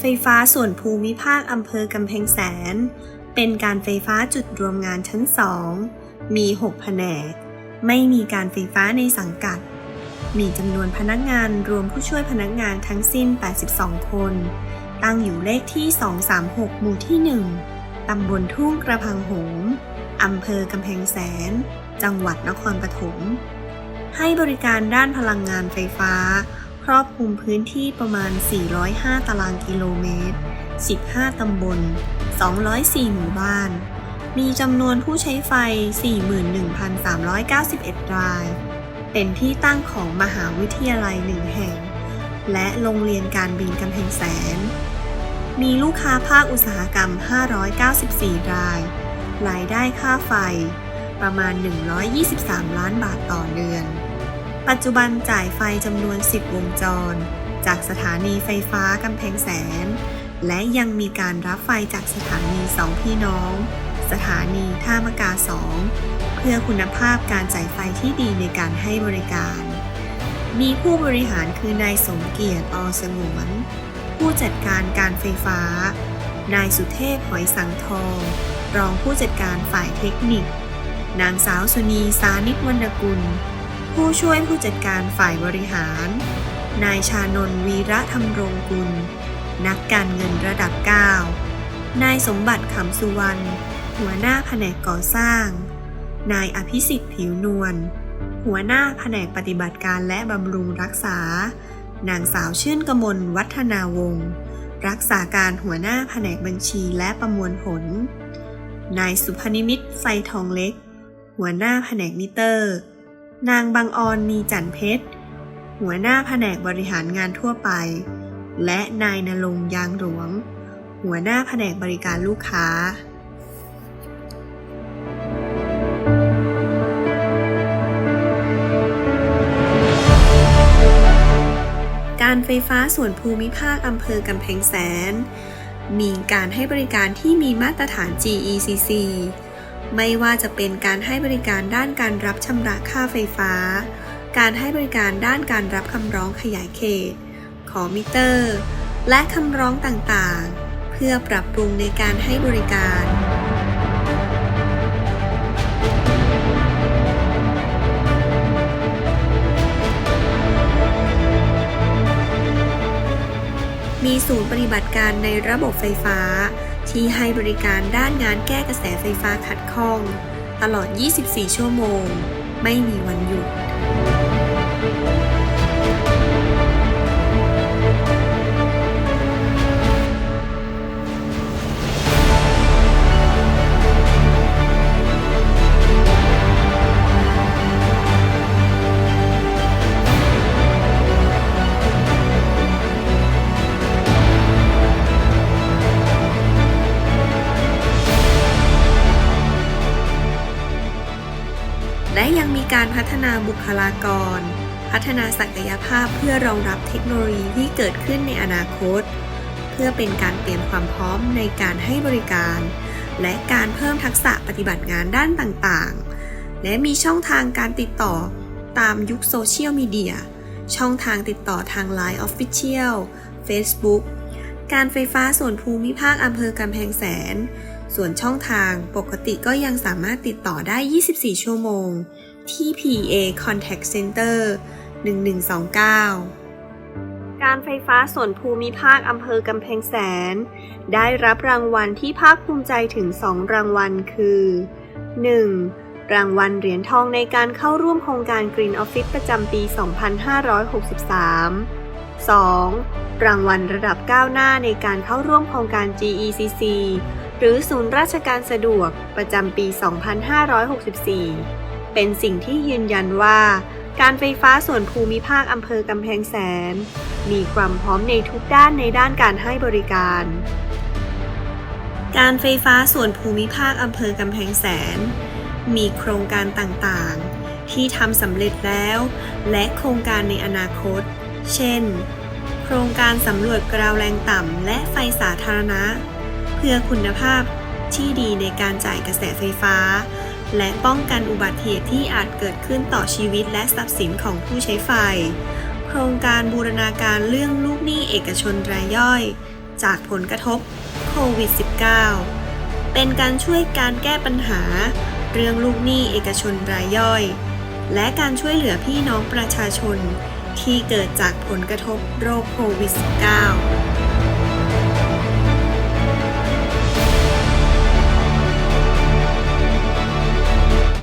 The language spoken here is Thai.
ไฟฟ้าส่วนภูมิภาคอำเภอกำแพงแสน เป็นการไฟฟ้าจุดรวมงานชั้น2มี 6 แผนก ไม่มีการไฟฟ้าในสังกัด มีจำนวนพนักงานรวมผู้ช่วยพนักงานทั้งสิ้น 82 คน ตั้งอยู่เลขที่ 236 หมู่ที่ 1 ตำบลทุ่งกระพังหงอำเภอกำแพงแสน จังหวัดนครปฐม ให้บริการด้านพลังงานไฟฟ้า ครอบคลุมพื้นที่ประมาณ 405 ตารางกิโลเมตร 15 ตำบล 204 หมู่บ้าน มีจำนวนผู้ใช้ไฟ 41,391 ราย เป็นที่ตั้งของมหาวิทยาลัยหนึ่งแห่ง และโรงเรียนการบินกำแพงแสน มีลูกค้าภาคอุตสาหกรรม 594 ราย รายได้ค่าไฟประมาณ 123 ล้านบาทต่อเดือน ปัจจุบันจ่ายไฟจำนวน 10 วงจร จากสถานีไฟฟ้ากำแพงแสน และยังมีการรับไฟจากสถานีสองพี่น้อง สถานีท่ามกาสองเพื่อคุณภาพการจ่ายไฟที่ดีในการให้บริการ มีผู้บริหารคือนายสมเกียรติอสงวน ผู้จัดการการไฟฟ้า นายสุเทพหอยสังทอง รองผู้จัดการฝ่ายเทคนิค นางสาวสุนีสานิตวรรณกุล ผู้ช่วยผู้จัดการฝ่ายบริหาร นายชานนวีระธรรมรงกุล นักการเงินระดับ 9 นายสมบัติขำสุวรรณ หัวหน้าแผนกก่อสร้าง นายอภิสิทธิ์ผิวนวล หัวหน้าแผนกปฏิบัติการและบำรุงรักษา นางสาวชื่นกมลวัฒนาวงศ์รักษาการหัวหน้าแผนกบัญชีและประมวลผล นายสุพนิมิตไฟทองเล็ก หัวหน้าแผนกมิเตอร์ นางบางออนมีจันเพชร หัวหน้าแผนกบริหารงานทั่วไป และนายนรงยางหลวง หัวหน้าแผนกบริการลูกค้าการไฟฟ้าส่วนภูมิภาคอำเภอกำแพงแสน มีการให้บริการที่มีมาตรฐาน GECC ไม่ว่าจะเป็นการให้บริการด้านการรับชำระค่าไฟฟ้า การให้บริการด้านการรับคำร้องขยายเขต ขอมิเตอร์ และคำร้องต่างๆ เพื่อปรับปรุงในการให้บริการมีศูนย์ปฏิบัติการในระบบไฟฟ้า ที่ให้บริการด้านงานแก้กระแสไฟฟ้าขัดข้อง ตลอด 24 ชั่วโมง ไม่มีวันหยุด การพัฒนาบุคลากร พัฒนาศักยภาพเพื่อรองรับเทคโนโลยีที่เกิดขึ้นในอนาคต เพื่อเป็นการเตรียมความพร้อมในการให้บริการ และการเพิ่มทักษะปฏิบัติงานด้านต่างๆ และมีช่องทางการติดต่อตามยุคโซเชียลมีเดีย ช่องทางติดต่อทาง Line Official Facebook การไฟฟ้าส่วนภูมิภาคอำเภอกำแพงแสน ส่วนช่องทางปกติก็ยังสามารถติดต่อได้ 24 ชั่วโมง ที่ PA Contact Center 1129 การไฟฟ้าส่วนภูมิภาคอำเภอกำแพงแสน ได้รับรางวัลที่ภาคภูมิใจถึง 2 รางวัลคือ 1. รางวัลเหรียญทองในการเข้าร่วมโครงการ Green Office ประจำปี 2563 2. รางวัลระดับก้าวหน้าในการเข้าร่วมโครงการ GECC หรือศูนย์ราชการสะดวกประจำปี 2564 เป็นสิ่งที่ยืนยันว่า การไฟฟ้าส่วนภูมิภาคอำเภอกำแพงแสน มีความพร้อมในทุกด้านในด้านการให้บริการ การไฟฟ้าส่วนภูมิภาคอำเภอกำแพงแสน มีโครงการต่างๆ ที่ทำสำเร็จแล้ว และโครงการในอนาคต เช่น โครงการสำรวจกราวแรงต่ำและไฟสาธารณะ เพื่อคุณภาพที่ดีในการจ่ายกระแสไฟฟ้า และป้องกันอุบัติเหตุที่อาจเกิดขึ้นต่อชีวิตและทรัพย์สินของผู้ใช้ไฟ โครงการบูรณาการเรื่องลูกหนี้เอกชนรายย่อย จากผลกระทบโควิด -19 เป็นการช่วยการแก้ปัญหา เรื่องลูกหนี้เอกชนรายย่อย และการช่วยเหลือพี่น้องประชาชน ที่เกิดจากผลกระทบโรคโควิด -19